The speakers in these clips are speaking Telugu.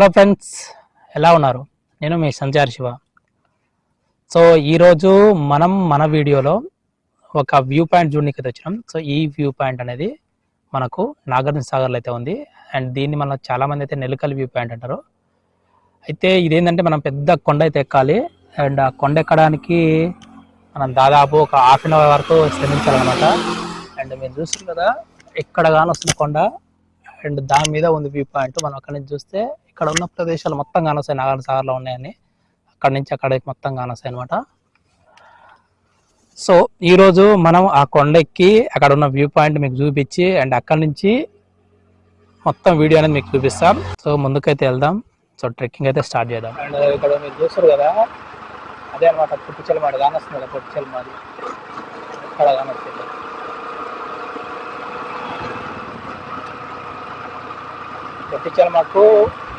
హలో ఫ్రెండ్స్ ఎలా ఉన్నారు? నేను మీ సంచార్ శివ. సో ఈరోజు మనం మన వీడియోలో ఒక వ్యూ పాయింట్ చూడడానికి వచ్చినాం. సో ఈ వ్యూ పాయింట్ అనేది మనకు నాగార్జున సాగర్లో అయితే ఉంది. అండ్ దీన్ని మన చాలామంది అయితే నెలకల్ వ్యూ పాయింట్ అంటారు. అయితే ఇదేంటంటే మనం పెద్ద కొండ అయితే ఎక్కాలి. అండ్ ఆ కొండ ఎక్కడానికి మనం దాదాపు ఒక హాఫ్ అన్ అవర్ వరకు శ్రమించాలన్నమాట. అండ్ మీరు చూస్తుంది కదా ఎక్కడ కానీ వస్తున్న కొండ. అండ్ దాని మీద ఉంది వ్యూ పాయింట్. మనం అక్కడ నుంచి చూస్తే ఇక్కడ ఉన్న ప్రదేశాలు మొత్తం కానొస్తాయి నాగార్జున సాగర్లో ఉన్నాయని. అక్కడ నుంచి అక్కడికి మొత్తం కానొస్తాయి అనమాట సో ఈరోజు మనం ఆ కొండ ఎక్కి అక్కడ ఉన్న వ్యూ పాయింట్ మీకు చూపించి అండ్ అక్కడ నుంచి మొత్తం వీడియో అనేది మీకు చూపిస్తాం. సో ముందుకైతే వెళ్దాం. సో ట్రెక్కింగ్ అయితే స్టార్ట్ చేద్దాం. అండ్ ఇక్కడ మీరు చూస్తారు కదా అదే అనమాట పుట్టుచెల మాది కానొస్తుంది కదా పుట్టుచెల మాది ఇక్కడ కానొస్తుంది పొట్టిచలమకు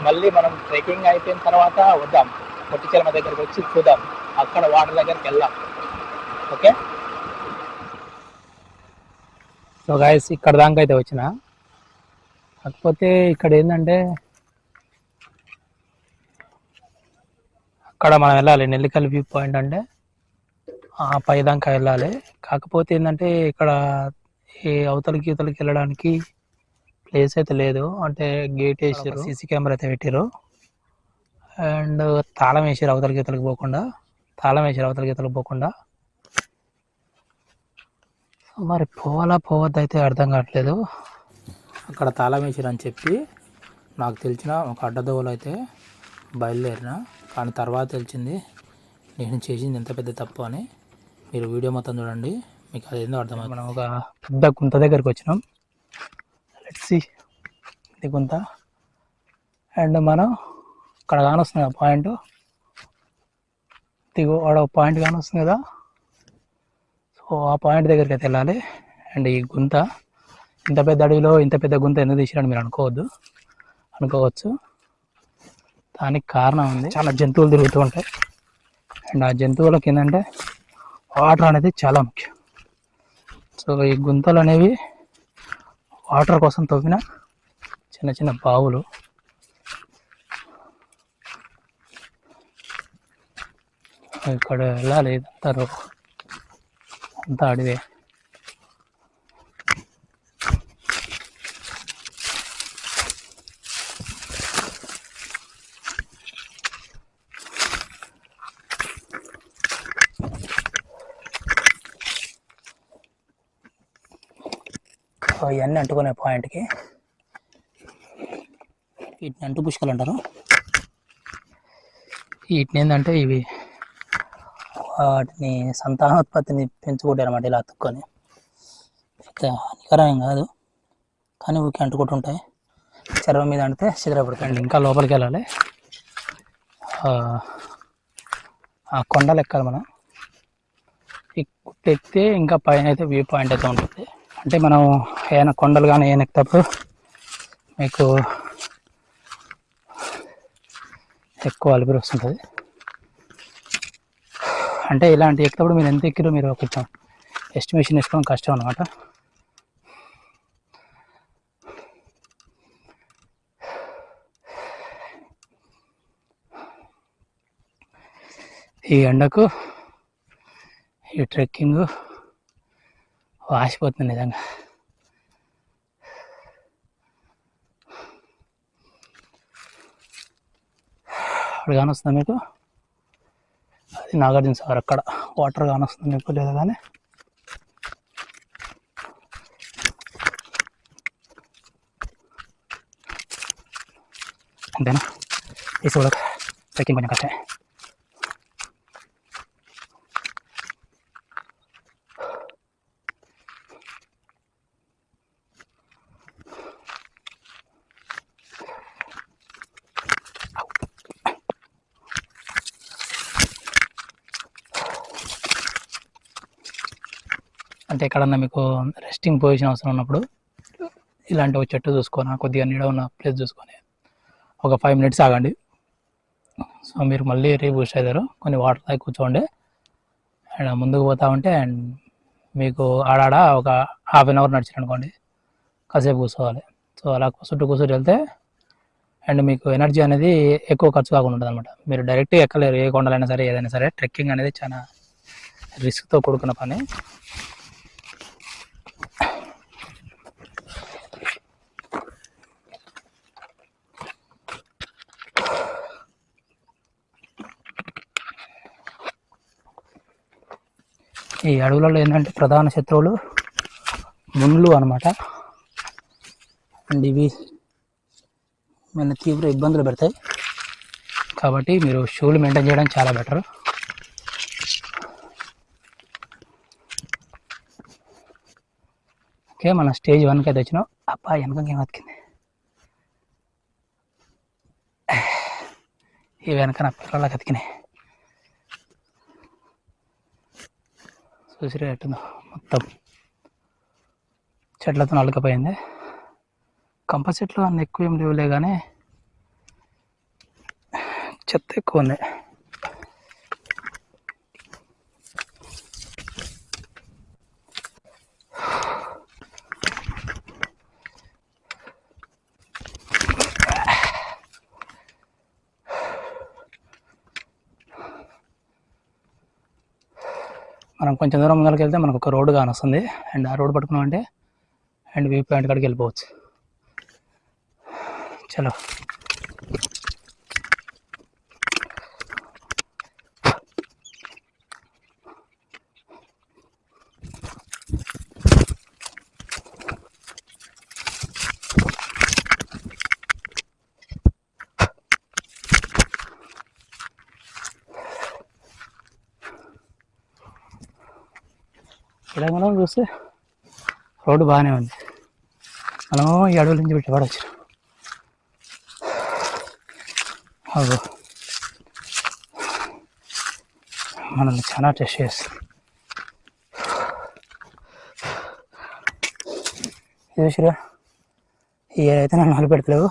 మళ్ళీ మనం ట్రెక్కింగ్ అయిపోయిన తర్వాత వద్దాం. పొట్టిచర్మ దగ్గరికి వచ్చి చూద్దాం. అక్కడ వాటర్ దగ్గరికి వెళ్దాం. ఓకే? సో గాయస్ ఇక్కడ దాకా అయితే వచ్చిన. కాకపోతే ఇక్కడ ఏంటంటే అక్కడ మనం వెళ్ళాలి. నెల్లికల్ వ్యూ పాయింట్ అంటే ఆ పై దాకా వెళ్ళాలి. కాకపోతే ఏంటంటే ఇక్కడ ఈ అవతలకి ఇవతలకి వెళ్ళడానికి ప్లేస్ అయితే లేదు. అంటే గేట్ వేసారు సీసీ కెమెరా అయితే పెట్టారు అండ్ తాళం వేసారు అవతల గీతలకు పోకుండా. తాళం వేసారు అవతల గీతలకు పోకుండా. మరి పోవాలా పోవద్దు అయితే అర్థం కావట్లేదు. అక్కడ తాళం వేసారు అని చెప్పి నాకు తెలిసిన ఒక అడ్డదోవలు అయితే బయలుదేరిన. కానీ తర్వాత తెలిసింది నేను చేసింది ఎంత పెద్ద తప్పు అని. మీరు వీడియో మొత్తం చూడండి. మీకు అదేందో అర్థమైంది మనం ఒక పెద్ద గుంత దగ్గరికి వచ్చినాం. లెట్స్ సి ఇది కొంత. అండ్ మనం ఇక్కడ కానొస్తుంది కదా పాయింట్. దిగు ఆడ పాయింట్ కానొస్తుంది కదా. సో ఆ పాయింట్ దగ్గరికి అయితే వెళ్ళాలి. అండ్ ఈ గుంత ఇంత పెద్ద అడవిలో ఇంత పెద్ద గుంత ఎందుకు తీసిరని మీరు అనుకోవద్దు. అనుకోవచ్చు. దానికి కారణం ఉంది. చాలా జంతువులు తిరుగుతూ ఉంటాయి. అండ్ ఆ జంతువులకి ఏంటంటే వాటర్ అనేది చాలా ముఖ్యం. సో ఈ గుంతలు అనేవి వాటర్ కోసం తవ్విన చిన్న చిన్న బావులు. ఇక్కడ వెళ్ళాలి ఇదంతా అంతా అడివే. సో ఇవన్నీ అంటుకునే పాయింట్కి వీటిని అంటు పుష్కలు అంటారు. వీటిని ఏంటంటే ఇవి వాటిని సంతానోత్పత్తిని పెంచుకుంటారు అనమాట ఇలా అతుక్కొని. హానికరం కాదు. కానీ ఊరికి అంటుకుంటుంటాయి. చర్మం మీద అంటే చిద్రపడతాయండి ఇంకా లోపలికి వెళ్ళాలి. ఆ, కొండలు ఎక్కాలి మనం. ఈ ఎక్కితే ఇంకా పైన అయితే వ్యూ పాయింట్ అయితే ఉంటుంది. అంటే మనం ఏమైనా కొండలు కానీ ఏమైనా మీకు ఎక్కువ అలిపిరి వస్తుంటుంది. అంటే ఇలాంటి ఎక్కినప్పుడు మీరు ఎంత ఎక్కిరో మీరు కొంచెం ఎస్టిమేషన్ వేసుకోవడం కష్టం అనమాట ఈ ఎండకు ఈ ట్రెక్కింగ్ వాసిపోతుంది నిజంగా అక్కడ కానొస్తుందా మీకు అది నాగార్జున సాగర్ అక్కడ వాటర్ కానొస్తుంది మీకు లేదా కానీ అంతేనా ఈ చూడక ట్రెక్కింగ్ కొంచెం కష్టమే అంటే ఎక్కడన్నా మీకు రెస్టింగ్ పొజిషన్ అవసరం ఉన్నప్పుడు ఇలాంటి ఒక చెట్టు చూసుకొని కొద్దిగా నీడ ఉన్న ప్లేస్ చూసుకొని ఒక ఫైవ్ మినిట్స్ ఆగండి. సో మీరు మళ్ళీ రీబూస్ట్ అవుతారు. కొన్ని వాటర్ తాగి కూర్చోండి. అండ్ ముందుకు పోతా ఉంటే అండ్ మీకు ఆడాడ ఒక హాఫ్ అన్ అవర్ నడిచారు అనుకోండి కాసేపు కూర్చోవాలి. సో అలా చుట్టూ కూర్చొని వెళ్తే అండ్ మీకు ఎనర్జీ అనేది ఎక్కువ ఖర్చు కాకుండా ఉంటుంది అనమాట మీరు డైరెక్ట్గా ఎక్కలేరు. ఏ కొండలైనా సరే ఏదైనా సరే ట్రెక్కింగ్ అనేది చాలా రిస్క్తో కూడుకున్న పని. ఈ అడవులలో ఏంటంటే ప్రధాన శత్రువులు మునులు అనమాట అండ్ ఇవి మన తీవ్ర ఇబ్బందులు పెడతాయి. కాబట్టి మీరు షూలు మెయింటైన్ చేయడం చాలా బెటర్. ఓకే మన స్టేజ్ వన్కి అయితే వచ్చినాం. అబ్బా వెనకకి ఏం బతికింది ఈ వెనక నా పిల్లలకి అతికినాయి. చూసిరే మొత్తం. చెట్లతో నలకపోయింది కంప చెట్లు అన్న ఎక్కువ ఏం లేవులే కానీ చెత్త ఎక్కువ ఉంది మనం కొంచెం దూరం ముందరికి వెళ్తే మనకు ఒక రోడ్డు కానొస్తుంది. అండ్ ఆ రోడ్డు పట్టుకున్నామంటే అండ్ వ్యూ పాయింట్ కాడికి వెళ్ళిపోవచ్చు. చలో. వస్తే రోడ్డు బాగానే ఉంది. మనము ఈ అడవుల నుంచి పెట్టి పడవచ్చు అగో మనల్ని చాలా టెస్ట్ చేస్తుంది చూసిరా ఈ అయితే నన్ను మొదలు పెడతలేవు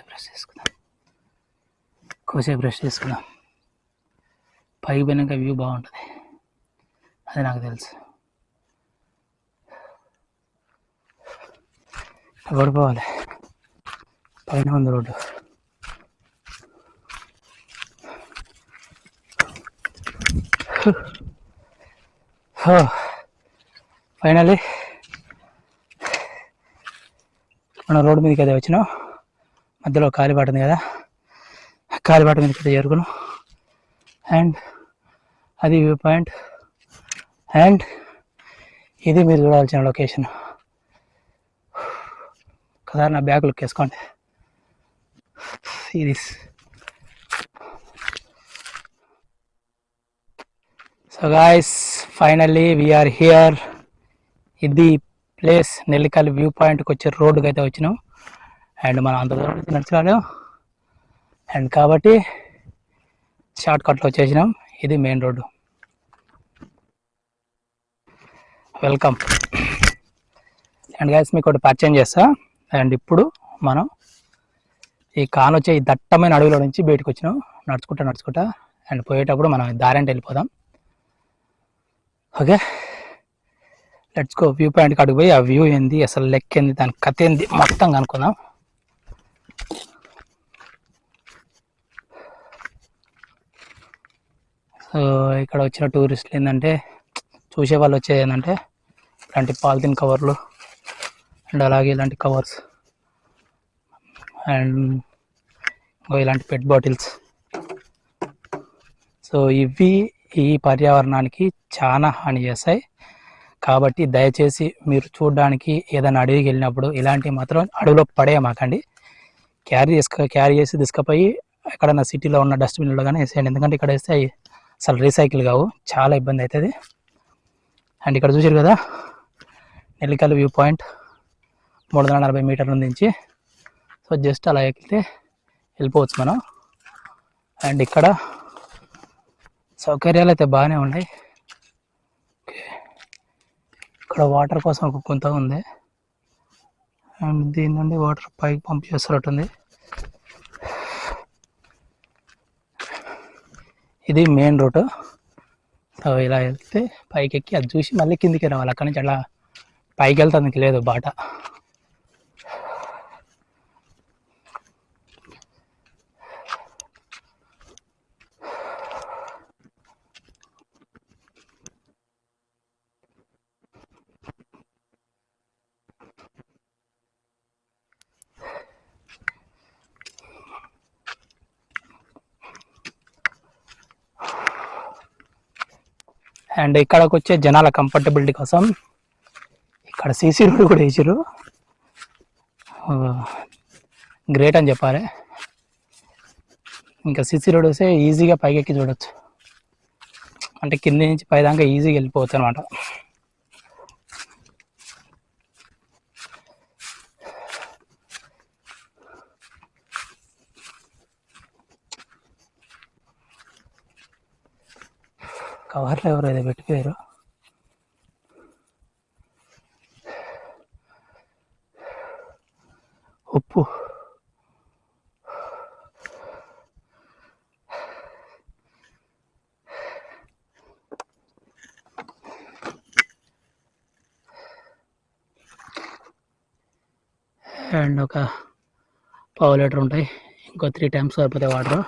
కోసే బ్రష్ చేసుకుందాం కోసే బ్రష్ చేసుకుందాం పైకి పోయినాక వ్యూ బాగుంటుంది అది నాకు తెలుసు పడిపోవాలి పైన ఉంది రోడ్డు ఫైనలీ మనం రోడ్డు మీదకి అదే వచ్చినాం మధ్యలో కాలిబాట ఉంది కదా. ఆ కాలిబాట మీదకి అయితే చేరుకున్నాం అండ్ అది వ్యూ పాయింట్. అండ్ ఇది మీరు చూడాల్సిన లొకేషన్. ఒకసారి నా బ్యాగ్ లుక్ వేసుకోండి. ఇది. So guys finally we are here. ఇది ప్లేస్ నెల్లికల్ వ్యూ పాయింట్కి వచ్చే రోడ్డుకి అయితే వచ్చినాం. అండ్ మనం అంత దూరం నుంచి అండ్ కాబట్టి షార్ట్ కట్లో వచ్చేసినాం. ఇది main road. Welcome. And guys మీకు ఒకటి పరిచయం చేస్తా. అండ్ ఇప్పుడు మనం ఈ కాన్ వచ్చే ఈ దట్టమైన అడవిలో నుంచి బయటకు వచ్చినాం. నడుచుకుంటా నడుచుకుంటా. అండ్ పోయేటప్పుడు మనం దారంటే వెళ్ళిపోదాం. ఓకే? Let's go. వ్యూ పాయింట్కి అడిగిపోయి ఆ వ్యూ ఏంది? అసలు లెక్క ఏంది? దాని కథ ఏంది? మొత్తం కనుక్కుందాం. సో ఇక్కడ వచ్చిన టూరిస్టులు ఏంటంటే చూసే వాళ్ళు వచ్చేది ఏంటంటే ఇలాంటి పాలిథిన్ కవర్లు అండ్ అలాగే ఇలాంటి కవర్స్ అండ్ ఇలాంటి పెట్ బాటిల్స్. సో ఇవి ఈ పర్యావరణానికి చాలా హాని చేస్తాయి. కాబట్టి దయచేసి మీరు చూడడానికి ఏదైనా అడవికి వెళ్ళినప్పుడు ఇలాంటివి మాత్రం అడవిలో పడేయమాకండి క్యారీ చేసుక క్యారీ చేసి తీసుకుపోయి ఎక్కడన్నా సిటీలో ఉన్న డస్ట్బిన్లో కానీ వేసేయండి. ఎందుకంటే ఇక్కడ వేస్తే అసలు రీసైకిల్ కావు. చాలా ఇబ్బంది అవుతుంది. అండ్ ఇక్కడ చూసారు కదా నెల్లికల్ వ్యూ పాయింట్ మూడు వందల నలభై మీటర్ల నుంచి. సో జస్ట్ అలా ఎక్కితే వెళ్ళిపోవచ్చు మనం. అండ్ ఇక్కడ సౌకర్యాలు అయితే బాగానే ఉన్నాయి. ఇక్కడ వాటర్ కోసం ఒక గుంత ఉంది. అండ్ దీని నుండి వాటర్ పైకి పంప్ చేస్తున్నట్టుంది. ఇది మెయిన్ రూట్ సో ఇలా వెళ్తే పైకి ఎక్కి అది చూసి మళ్ళీ కిందికి రావాలి. అక్కడి నుంచి అలా పైకి వెళ్తానికి లేదు బాట. అండ్ ఇక్కడకు వచ్చే జనాల కంఫర్టబిలిటీ కోసం ఇక్కడ సీసీ రోడ్ కూడా వేసారు గ్రేట్ అని చెప్పాలి. ఇంకా సీసీ రోడ్ వస్తే ఈజీగా పైకి ఎక్కి చూడొచ్చు. అంటే కింద నుంచి పైదాకా ఈజీగా వెళ్ళిపోవచ్చు అనమాట కవర్లో ఎవరు ఏదో పెట్టిపోయారు ఉప్పు. అండ్ ఒక పావు లీటర్ ఉంటాయి. ఇంకో త్రీ టైమ్స్ సరిపోతాయి వాటర్.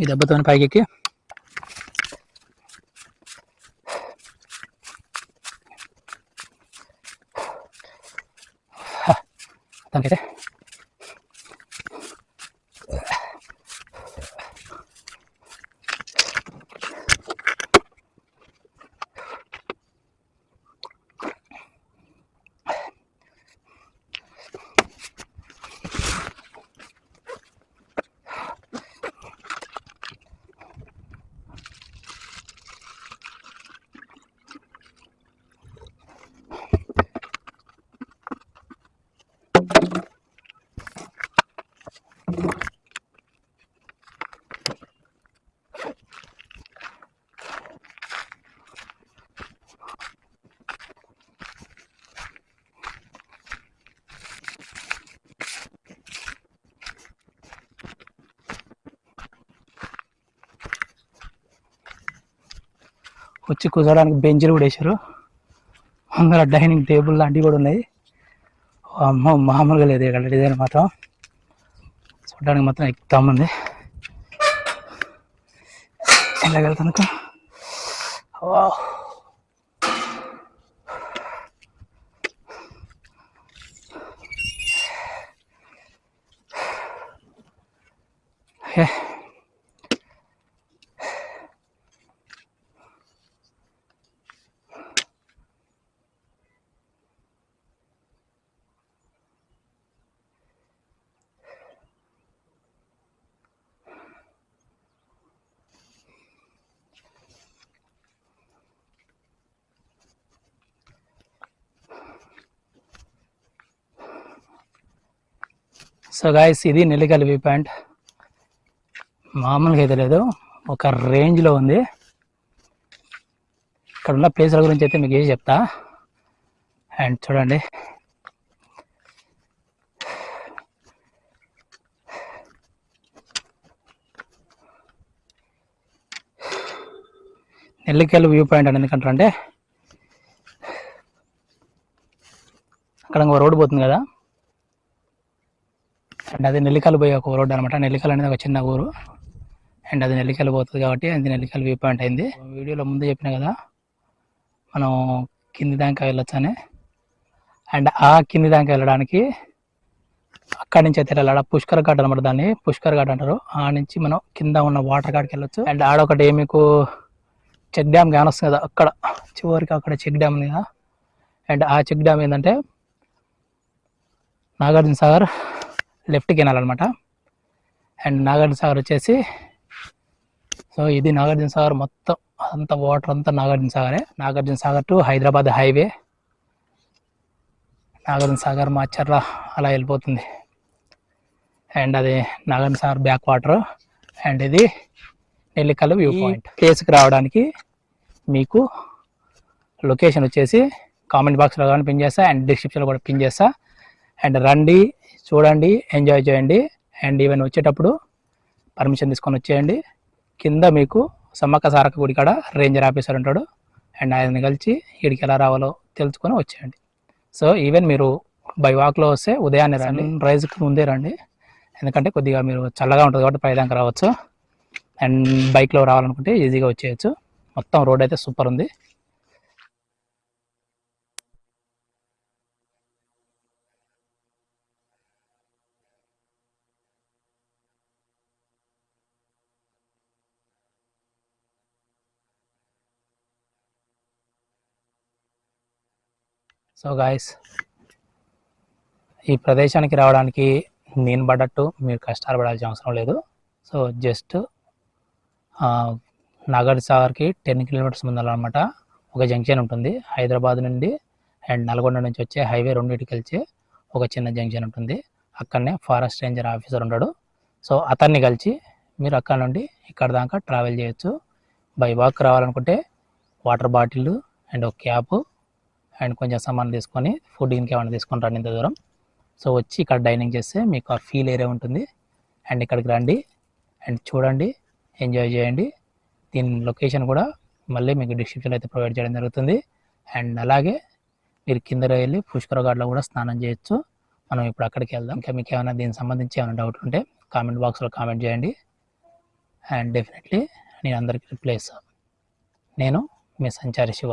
ఈ దెబ్బతో పైకి ఎక్కి దానికైతే వచ్చి కూర్చోడానికి బెంచ్లు కూడా వేశారు. అందులో డైనింగ్ టేబుల్ లాంటివి కూడా ఉన్నాయి. అమ్మ మామూలుగా లేదు ఇక్కడ డిజైన్ మాత్రం. చూడడానికి మాత్రం ఎక్కుతా ఉంది. ఎలా ఓకే సో గాయస్ ఇది నెల్లికల్ వ్యూ పాయింట్. మామూలుగా అయితే లేదు. ఒక రేంజ్లో ఉంది. ఇక్కడ ఉన్న ప్లేసుల గురించి అయితే మీకు ఏం చెప్తా. అండ్ చూడండి. నెల్లికల్ వ్యూ పాయింట్ అని ఎందుకంటారంటే అక్కడ ఇంకో రోడ్డు పోతుంది కదా. అండ్ అది నెల్లికలు పోయే ఒక రోడ్ అనమాట నెల్లికల్ అనేది ఒక చిన్న ఊరు. అండ్ అది నెల్లికలు పోతుంది కాబట్టి అది నెల్లికల్ వ్యూ పాయింట్ అయింది. వీడియోలో ముందు చెప్పిన కదా మనం కింది దాకా వెళ్ళొచ్చు అని అండ్ ఆ కింది దాకా వెళ్ళడానికి అక్కడి నుంచి అయితే వెళ్ళాలి. పుష్కర్ ఘాట్ అనమాట దాన్ని. పుష్కర్ ఘాట్ అంటారు. ఆ నుంచి మనం కింద ఉన్న వాటర్ ఘాట్కి వెళ్ళొచ్చు. అండ్ ఆడొకటి మీకు చెక్ డ్యామ్ కానొస్తుంది కదా అక్కడ చివరికి అక్కడ చెక్ డ్యామ్ ఉంది కదా. అండ్ ఆ చెక్ డ్యామ్ ఏంటంటే నాగార్జున సాగర్ లెఫ్ట్కి వెళ్ళాలన్నమాట. అండ్ నాగార్జున సాగర్ వచ్చేసి సో ఇది నాగార్జున సాగర్ మొత్తం అంత వాటర్ అంతా Nagarjuna సాగరే. Nagarjuna Sagar to Hyderabad highway. Nagarjuna Sagar Macherla అలా వెళ్ళిపోతుంది. అండ్ అది Nagarjuna Sagar back water. And ఇది నెల్లికల్లు వ్యూ పాయింట్. ప్లేస్కి రావడానికి మీకు లొకేషన్ వచ్చేసి కామెంట్ బాక్స్లో కానీ పిన్ చేస్తా అండ్ డిస్క్రిప్షన్లో కూడా పిన్ చేస్తా. అండ్ రండి చూడండి ఎంజాయ్ చేయండి. అండ్ ఈవెన్ వచ్చేటప్పుడు పర్మిషన్ తీసుకొని వచ్చేయండి. కింద మీకు సమ్మక్క సారక్క గుడి కాడ రేంజర్ ఆఫీసర్ ఉంటాడు. అండ్ ఆయన్ని కలిసి ఇక్కడికి ఎలా రావాలో తెలుసుకొని వచ్చేయండి. సో ఈవెన్ మీరు బై వాక్లో వస్తే ఉదయాన్నే రండి రైజ్కి ముందే రండి. ఎందుకంటే కొద్దిగా మీరు చల్లగా ఉంటుంది కాబట్టి పైదాకా రావచ్చు. అండ్ బైక్లో రావాలనుకుంటే ఈజీగా వచ్చేయచ్చు. మొత్తం రోడ్ అయితే సూపర్ ఉంది. సో గాయస్ ఈ ప్రదేశానికి రావడానికి నేను పడ్డట్టు మీరు కష్టాలు పడాల్సిన అవసరం లేదు. సో జస్ట్ నాగర్ సాగర్కి టెన్ కిలోమీటర్స్ ముందరనమాట ఒక జంక్షన్ ఉంటుంది. హైదరాబాద్ నుండి అండ్ నల్గొండ నుంచి వచ్చే హైవే రెండింటికి వెళ్ళి ఒక చిన్న జంక్షన్ ఉంటుంది. అక్కడనే ఫారెస్ట్ రేంజర్ ఆఫీసర్ ఉంటాడు. సో అతన్ని కలిసి మీరు అక్కడ నుండి ఇక్కడ దాకా ట్రావెల్ చేయొచ్చు. బై వాక్ రావాలనుకుంటే వాటర్ బాటిల్ అండ్ ఒక క్యాప్ అండ్ కొంచెం సామాన్ తీసుకొని ఫుడ్ ఇంకేమైనా తీసుకొని రండి ఇంత దూరం. సో వచ్చి ఇక్కడ డైనింగ్ చేస్తే మీకు ఆ ఫీల్ ఏరియా ఉంటుంది. అండ్ ఇక్కడికి రండి. అండ్ చూడండి. ఎంజాయ్ చేయండి. దీని లొకేషన్ కూడా మళ్ళీ మీకు డిస్క్రిప్షన్ అయితే ప్రొవైడ్ చేయడం జరుగుతుంది. అండ్ అలాగే మీరు కింద వెళ్ళి పుష్కర ఘాట్లో కూడా స్నానం చేయొచ్చు. మనం ఇప్పుడు అక్కడికి వెళ్దాం. ఇంకా మీకు ఏమైనా దీనికి సంబంధించి ఏమైనా డౌట్ ఉంటే కామెంట్ బాక్స్లో కామెంట్ చేయండి. అండ్ డెఫినెట్లీ నేను అందరికీ రిప్లై ఇస్తాను నేను మీ సంచారి శివ.